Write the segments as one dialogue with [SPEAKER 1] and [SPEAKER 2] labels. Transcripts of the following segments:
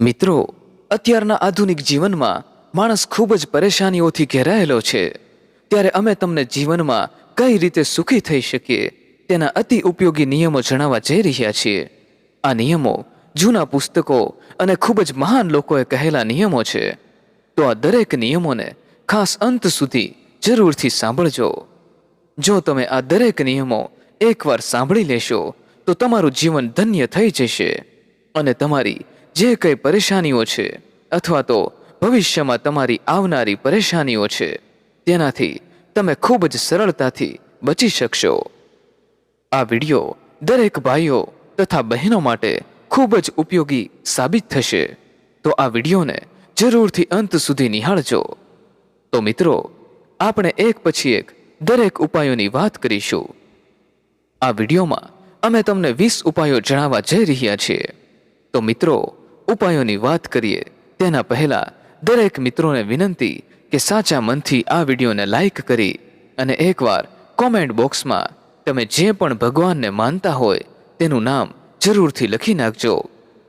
[SPEAKER 1] મિત્રો, અત્યારના આધુનિક જીવનમાં માણસ ખૂબ જ પરેશાનીઓથી ઘેરાયેલો છે. ત્યારે અમે તમને જીવનમાં કઈ રીતે સુખી થઈ શકીએ, તેના અતિ ઉપયોગી નિયમો જણાવવા જઈ રહ્યા છીએ. આ નિયમો જૂના પુસ્તકો અને ખૂબ જ મહાન લોકોએ કહેલા નિયમો છે. તો આ દરેક નિયમોને ખાસ અંત સુધી જરૂરથી સાંભળજો. જો તમે આ દરેક નિયમો એકવાર સાંભળી લેશો, તો તમારું જીવન ધન્ય થઈ જશે અને તમારી જે કંઈ પરેશાનીઓ છે, અથવા તો ભવિષ્યમાં તમારી આવનારી પરેશાનીઓ છે, તેનાથી તમે ખૂબ જ સરળતાથી બચી શકશો. આ વિડિયો દરેક ભાઈઓ તથા બહેનો માટે ખૂબ જ ઉપયોગી સાબિત થશે. તો આ વિડીયોને જરૂરથી અંત સુધી નિહાળજો. તો મિત્રો, આપણે એક પછી એક દરેક ઉપાયોની વાત કરીશું. આ વિડીયોમાં અમે તમને વીસ ઉપાયો જણાવવા જઈ રહ્યા છીએ. તો મિત્રો ઉપાયોની વાત કરીએ, તેના પહેલાં દરેક મિત્રોને વિનંતી કે સાચા મનથી આ વિડીયોને લાઈક કરી અને એકવાર કોમેન્ટ બોક્સમાં તમે જે પણ ભગવાનને માનતા હોય તેનું નામ જરૂરથી લખી નાખજો.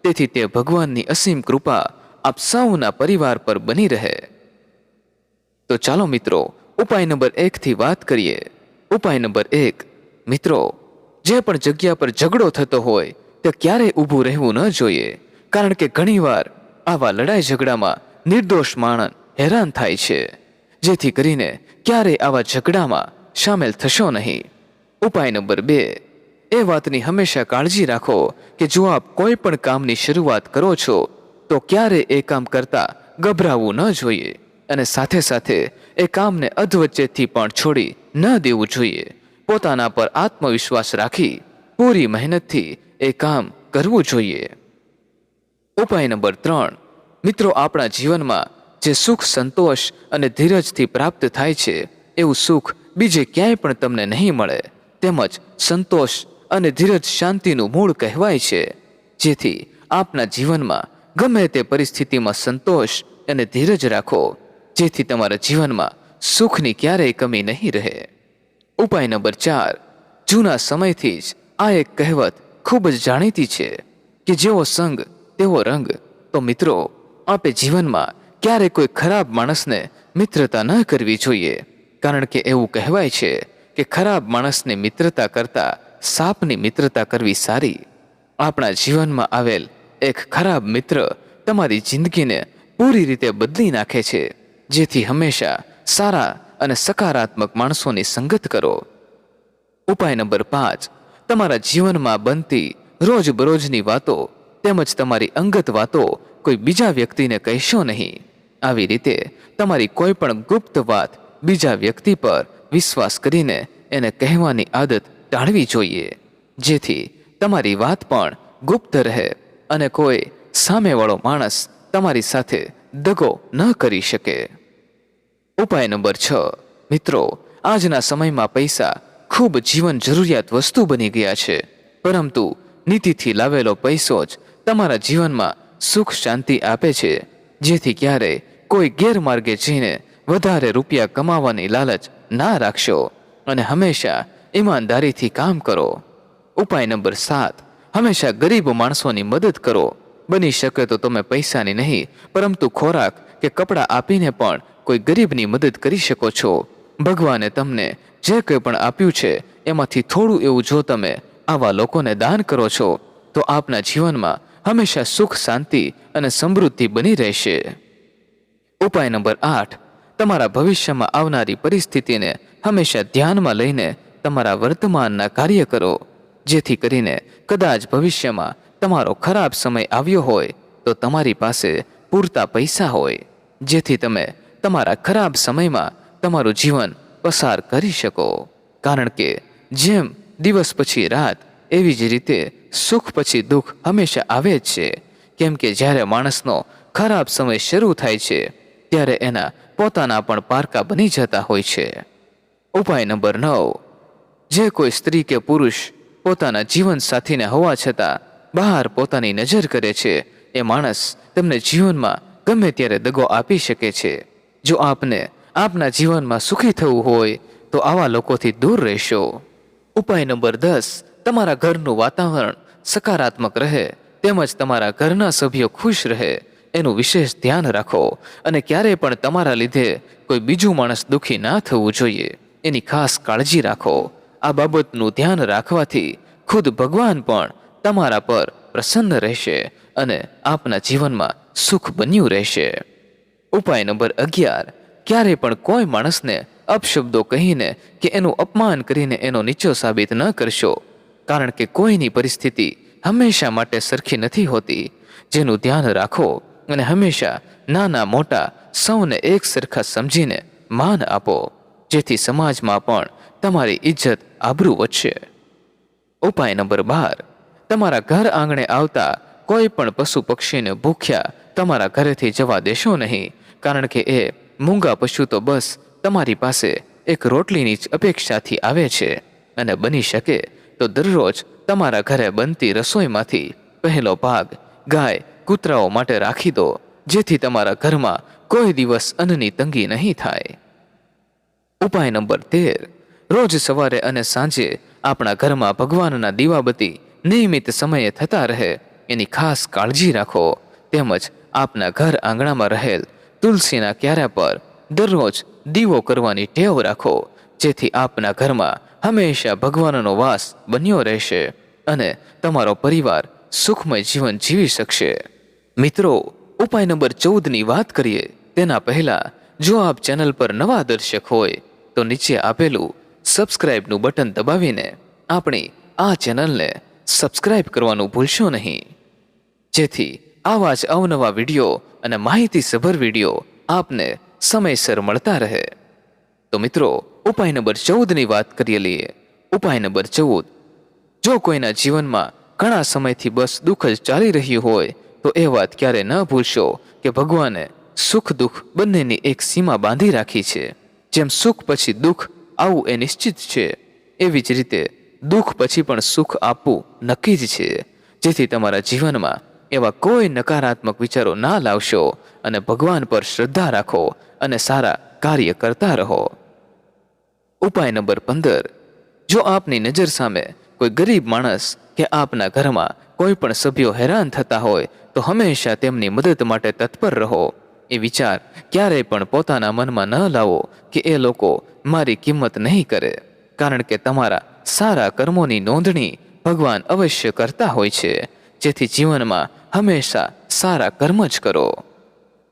[SPEAKER 1] તેથી તે ભગવાનની અસીમ કૃપા આપ સૌના પરિવાર પર બની રહે. તો ચાલો મિત્રો, ઉપાય નંબર એકથી વાત કરીએ. ઉપાય નંબર એક, મિત્રો, જે પણ જગ્યા પર ઝઘડો થતો હોય તે ક્યારેય ઊભું રહેવું ન જોઈએ. કારણ કે ઘણીવાર આવા લડાઈ ઝઘડામાં નિર્દોષ માણસ હેરાન થાય છે, જેથી કરીને ક્યારેય આવા ઝઘડામાં સામેલ થશો નહીં. ઉપાય નંબર બે, એ વાતની હંમેશા કાળજી રાખો કે જો આપ કોઈ પણ કામની શરૂઆત કરો છો, તો ક્યારે એ કામ કરતા ગભરાવું ન જોઈએ અને સાથે સાથે એ કામને અધવચ્ચેથી પણ છોડી ન દેવું જોઈએ. પોતાના પર આત્મવિશ્વાસ રાખી પૂરી મહેનતથી એ કામ કરવું જોઈએ. ઉપાય નંબર ત્રણ. મિત્રો, આપણા જીવનમાં જે સુખ, સંતોષ અને ધીરજથી પ્રાપ્ત થાય છે, એવું સુખ બીજે ક્યાંય પણ તમને નહીં મળે. તેમજ સંતોષ અને ધીરજ શાંતિનું મૂળ કહેવાય છે. જેથી આપના જીવનમાં ગમે તે પરિસ્થિતિમાં સંતોષ અને ધીરજ રાખો, જેથી તમારા જીવનમાં સુખની ક્યારેય કમી નહીં રહે. ઉપાય નંબર ચાર. જૂના સમયથી જ આ એક કહેવત ખૂબ જ જાણીતી છે કે જેવો સંગ તેવો રંગ. તો મિત્રો, આપે જીવનમાં ક્યારે કોઈ ખરાબ માણસને મિત્રતા ન કરવી જોઈએ? કારણ કે એવું કહેવાય છે કે ખરાબ માણસને મિત્રતા કરતા સાપની મિત્રતા કરવી સારી. આપણા જીવનમાં આવેલ એક ખરાબ મિત્ર તમારી જિંદગીને પૂરી રીતે બદલી નાખે છે. જેથી હંમેશા સારા અને સકારાત્મક માણસોની સંગત કરો. ઉપાય નંબર પાંચ. તમારા જીવનમાં બનતી રોજબરોજની વાતો તેમજ તમારી અંગત વાતો કોઈ બીજા વ્યક્તિને કહેશો નહીં. આવી રીતે તમારી કોઈ પણ ગુપ્ત વાત બીજા વ્યક્તિ પર વિશ્વાસ કરીને એને કહેવાની આદત ટાળવી જોઈએ, જેથી તમારી વાત પણ ગુપ્ત રહે અને કોઈ સામેવાળો માણસ તમારી સાથે દગો ન કરી શકે. ઉપાય નંબર છ. મિત્રો, આજના સમયમાં પૈસા ખૂબ જીવન જરૂરિયાત વસ્તુ બની ગયા છે, પરંતુ નીતિથી લાવેલો પૈસો જ તમારા જીવનમાં સુખ શાંતિ આપે છે, જેથી ક્યારે કોઈ ગેરમાર્ગે જઈને વધારે રૂપિયા કમાવાની લાલચ ના રાખશો. અને હંમેશા ઈમાનદારીથી કામ કરો. ઉપાય નંબર સાત, હંમેશા ગરીબ માણસોની મદદ કરો. બની શકે તો તમે પૈસાની નહીં, પરંતુ ખોરાક કે કપડાં આપીને પણ કોઈ ગરીબની મદદ કરી શકો છો. ભગવાને તમને જે કંઈ પણ આપ્યું છે, એમાંથી થોડું એવું જો તમે આવા લોકોને દાન કરો છો, તો આપના જીવનમાં હંમેશા સુખ, શાંતિ અને સમૃદ્ધિ બની રહેશે. ઉપાય નંબર આઠ. તમારા ભવિષ્યમાં આવનારી પરિસ્થિતિને હંમેશા ધ્યાનમાં લઈને તમારા વર્તમાનના કાર્ય કરો. જેથી કરીને કદાચ ભવિષ્યમાં તમારો ખરાબ સમય આવ્યો હોય તો તમારી પાસે પૂરતા પૈસા હોય. જેથી તમે તમારા ખરાબ સમયમાં તમારું જીવન પસાર કરી શકો. કારણ કે જેમ દિવસ પછી રાત એવી જ રીતે સુખ પછી દુઃખ હંમેશા આવે જ છે. કેમ કે જ્યારે માણસનો ખરાબ સમય શરૂ થાય છે, ત્યારે એના પોતાના પણ પારકા બની જતા હોય છે. ઉપાય નંબર નવ. જે કોઈ સ્ત્રી કે પુરુષ પોતાના જીવન સાથીને હોવા છતાં બહાર પોતાની નજર કરે છે, એ માણસ તમને જીવનમાં ગમે ત્યારે દગો આપી શકે છે. જો આપને આપના જીવનમાં સુખી થવું હોય, તો આવા લોકોથી દૂર રહેશો. ઉપાય નંબર દસ. તમારા ઘરનું વાતાવરણ સકારાત્મક રહે, તેમજ તમારા ઘરના સભ્યો ખુશ રહે, એનું વિશેષ ધ્યાન રાખો અને ક્યારેય પણ તમારા લીધે કોઈ બીજું માણસ દુઃખી ના થવું જોઈએ. એની ખાસ કાળજી રાખો. આ બાબતનું ધ્યાન રાખવાથી ખુદ ભગવાન પણ તમારા પર પ્રસન્ન રહેશે અને આપના જીવનમાં સુખ બન્યું રહેશે. ઉપાય નંબર અગિયાર. ક્યારેય પણ કોઈ માણસને અપશબ્દો કહીને કે એનું અપમાન કરીને એનો નીચો સાબિત ન કરશો. કારણ કે કોઈની પરિસ્થિતિ હંમેશા માટે સરખી નથી હોતી. જેનું ધ્યાન રાખો અને હંમેશા નાના મોટા સૌને એક સરખા સમજીને માન આપો, જેથી સમાજમાં પણ તમારી ઇજ્જત આબરૂ વધશે. ઉપાય નંબર બાર. તમારા ઘર આંગણે આવતા કોઈ પણ પશુ પક્ષીને ભૂખ્યા તમારા ઘરેથી જવા દેશો નહીં, કારણ કે એ મૂંગા પશુ તો બસ તમારી પાસે એક રોટલીની જ અપેક્ષાથી આવે છે અને બની શકે તો દરરોજ તમારા ઘરે બનતી રસોઈમાંથી પહેલો ભાગ ગાય કૂતરાઓ માટે રાખી દો, જેથી તમારા ઘરમાં કોઈ દિવસ અન્નની તંગી નહીં થાય. ઉપાય નંબર તેર. રોજ સવારે અને સાંજે આપણા ઘરમાં ભગવાનના દીવાબત્તી નિયમિત સમયે થતા રહે, એની ખાસ કાળજી રાખો. તેમજ આપના ઘર આંગણામાં રહેલ તુલસીના ક્યારા પર દરરોજ દીવો કરવાની ટેવ રાખો. જેથી આપના ઘરમાં હંમેશા ભગવાનનો વાસ બન્યો રહેશે અને તમારો પરિવાર સુખમય જીવન જીવી શકશે. મિત્રો, ઉપાય નંબર ચૌદની વાત કરીએ. તેના પહેલા, જો આપ ચેનલ પર નવા દર્શક હોય, તો નીચે આપેલું સબસ્ક્રાઇબનું બટન દબાવીને આપણી આ ચેનલને સબસ્ક્રાઇબ કરવાનું ભૂલશો નહીં. જેથી આવા જ અવનવા વીડિયો અને માહિતીસભર વીડિયો આપને સમયસર મળતા રહે. તો મિત્રો ઉપાય નંબર ચૌદની વાત કરીએ લઈએ. ઉપાય નંબર ચૌદ. જો કોઈના જીવનમાં ઘણા સમયથી બસ દુઃખ જ ચાલી રહ્યું હોય, તો એ વાત ક્યારે ન ભૂલશો કે ભગવાને સુખ દુઃખ બંનેની એક સીમા બાંધી રાખી છે. જેમ સુખ પછી દુઃખ આવવું એ નિશ્ચિત છે, એવી જ રીતે દુઃખ પછી પણ સુખ આપવું નક્કી જ છે. જેથી તમારા જીવનમાં એવા કોઈ નકારાત્મક વિચારો ના લાવશો અને ભગવાન પર શ્રદ્ધા રાખો અને સારા કાર્ય કરતા રહો. ઉપાય નંબર પંદર. જો આપની નજર સામે કોઈ ગરીબ માણસ કે આપના ઘરમાં કોઈ પણ સભ્યો હેરાન થતા હોય, તો હંમેશા તેમની મદદ માટે તત્પર રહો. એ વિચાર ક્યારેય પણ પોતાના મનમાં ન લાવો કે એ લોકો મારી કિંમત નહીં કરે, કારણ કે તમારા સારા કર્મોની નોંધણી ભગવાન અવશ્ય કરતા હોય છે. જેથી જીવનમાં હંમેશા સારા કર્મ જ કરો.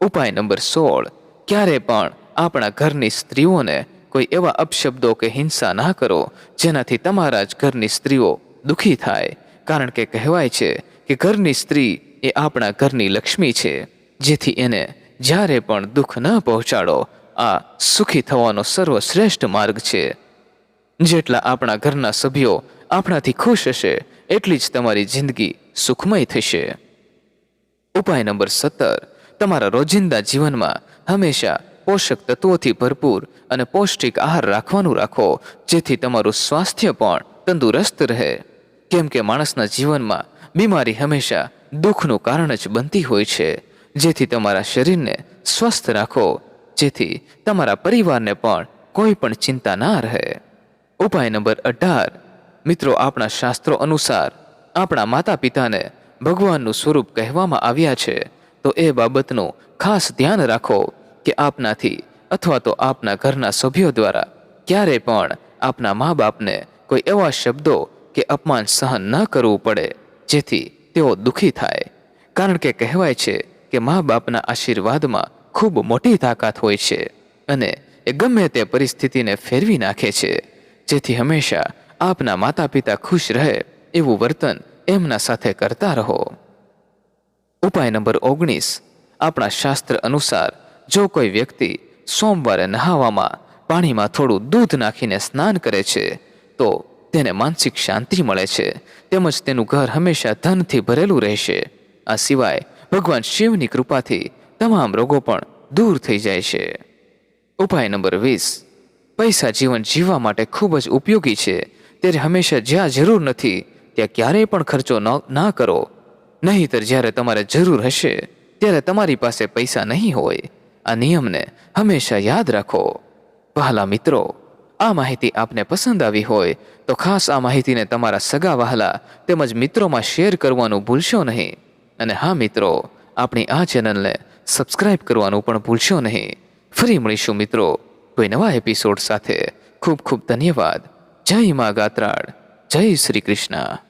[SPEAKER 1] ઉપાય નંબર સોળ. ક્યારે પણ આપણા ઘરની સ્ત્રીઓને કોઈ એવા અપશબ્દો કે હિંસા ના કરો, જેનાથી તમારા જ ઘરની સ્ત્રીઓ દુઃખી થાય. કારણ કે કહેવાય છે કે ઘરની સ્ત્રી એ આપણા ઘરની લક્ષ્મી છે, જેથી એને જ્યારે પણ દુઃખ ન પહોંચાડો, આ સુખી થવાનો સર્વશ્રેષ્ઠ માર્ગ છે. જેટલા આપણા ઘરના સભ્યો આપણાથી ખુશ હશે, એટલી જ તમારી જિંદગી સુખમય થશે. ઉપાય નંબર સત્તર. તમારા રોજિંદા જીવનમાં હંમેશા પોષક તત્વોથી ભરપૂર અને પૌષ્ટિક આહાર રાખવાનું રાખો, જેથી તમારું સ્વાસ્થ્ય પણ તંદુરસ્ત રહે. કેમ કે માણસના જીવનમાં બીમારી હંમેશા દુઃખનું કારણ જ બનતી હોય છે. જેથી તમારા શરીરને સ્વસ્થ રાખો, જેથી તમારા પરિવારને પણ કોઈ પણ ચિંતા ના રહે. ઉપાય નંબર અઢાર. મિત્રો, આપણા શાસ્ત્રો અનુસાર આપણા માતા પિતાને ભગવાનનું સ્વરૂપ કહેવામાં આવ્યા છે. તો એ બાબતનું ખાસ ધ્યાન રાખો. કે આપનાથી અથવા તો આપના ઘરના સભ્યો દ્વારા ક્યારે પણ આપના મા બાપને કોઈ એવા શબ્દો કે અપમાન સહન ન કરવું પડે, જેથી તેઓ દુઃખી થાય. કારણ કે કહેવાય છે કે મા બાપના આશીર્વાદમાં ખૂબ મોટી તાકાત હોય છે અને એ ગમે તે પરિસ્થિતિને ફેરવી નાખે છે, જેથી હંમેશા આપના માતા પિતા ખુશ રહે એવું વર્તન એમના સાથે કરતા રહો. ઉપાય નંબર ઓગણીસ. આપણા શાસ્ત્ર અનુસાર જો કોઈ વ્યક્તિ સોમવારે નહાવામાં પાણીમાં થોડું દૂધ નાખીને સ્નાન કરે છે, તો તેને માનસિક શાંતિ મળે છે. તેમજ તેનું ઘર હંમેશા ધનથી ભરેલું રહેશે. આ સિવાય ભગવાન શિવની કૃપાથી તમામ રોગો પણ દૂર થઈ જાય છે. ઉપાય નંબર વીસ. પૈસા જીવન જીવવા માટે ખૂબ જ ઉપયોગી છે. ત્યારે હંમેશા જ્યાં જરૂર નથી, ત્યાં ક્યારેય પણ ખર્ચો ન, ના કરો. નહીંતર જ્યારે તમારે જરૂર હશે, ત્યારે તમારી પાસે પૈસા નહીં હોય. આ નિયમને હંમેશા યાદ રાખો. વહાલા મિત્રો, આ માહિતી આપને પસંદ આવી હોય તો ખાસ આ માહિતીને તમારા સગા વહાલા તેમજ મિત્રોમાં શેર કરવાનું ભૂલશો નહીં. અને હા મિત્રો, આપણી આ ચેનલને સબસ્ક્રાઇબ કરવાનું પણ ભૂલશો નહીં. ફરી મળીશું મિત્રો, કોઈ નવા એપિસોડ સાથે. ખૂબ ખૂબ ધન્યવાદ. જય મા ગાત્રાળ. જય શ્રી કૃષ્ણ.